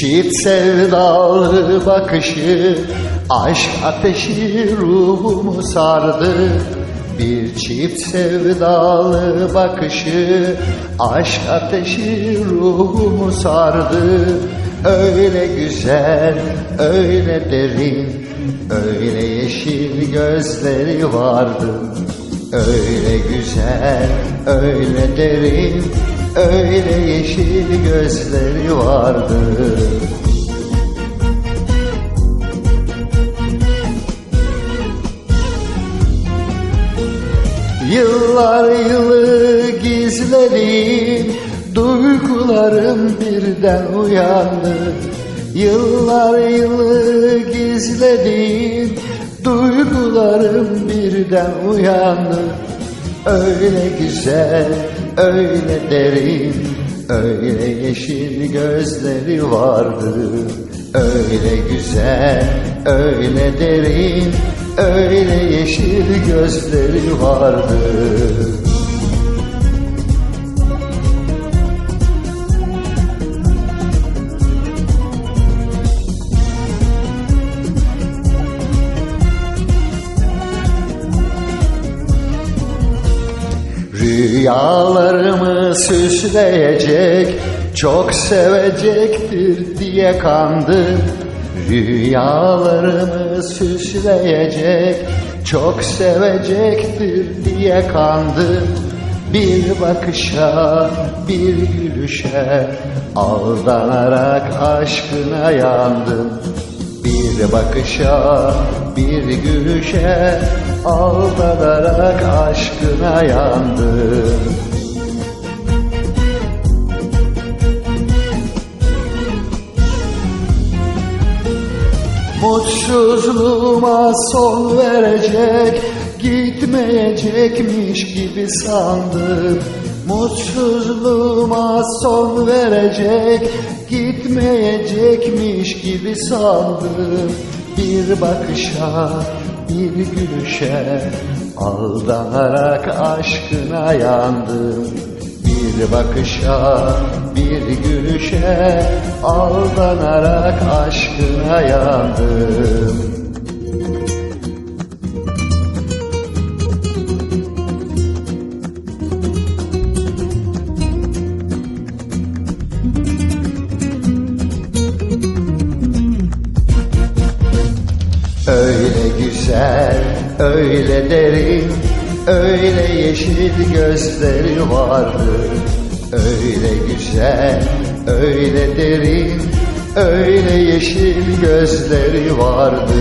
çift sevdalı bakışı Aşk ateşi ruhumu sardı. Bir çift sevdalı bakışı Aşk ateşi ruhumu sardı. Öyle güzel, öyle derin Öyle yeşil gözleri vardı. Öyle güzel, öyle derin Öyle yeşil gözleri vardı. Yıllar yılı gizlediğim Duygularım birden uyandı. Yıllar yılı gizlediğim Duygularım birden uyandı. Öyle güzel, öyle derin Öyle yeşil gözleri vardı. Öyle güzel, öyle derin Öyle yeşil gözleri vardı Rüyalarımı süsleyecek Çok sevecektir diye kandım Rüyalarımı süsleyecek Çok sevecektir diye kandım Bir bakışa, bir gülüşe Aldanarak aşkına yandım bir bakışa, bir gülüşe Aldanarak aşkına yandım. Mutsuzluğuma son verecek Gitmeyecekmiş gibi sandım Mutsuzluğuma son verecek Gitmeyecekmiş gibi sandım. Bir bakışa, bir gülüşe Aldanarak aşkına yandım. Bir bakışa, bir gülüşe Aldanarak aşkına yandım Öyle güzel, öyle derin, öyle yeşil gözleri vardı. Öyle güzel, öyle derin, öyle yeşil gözleri vardı.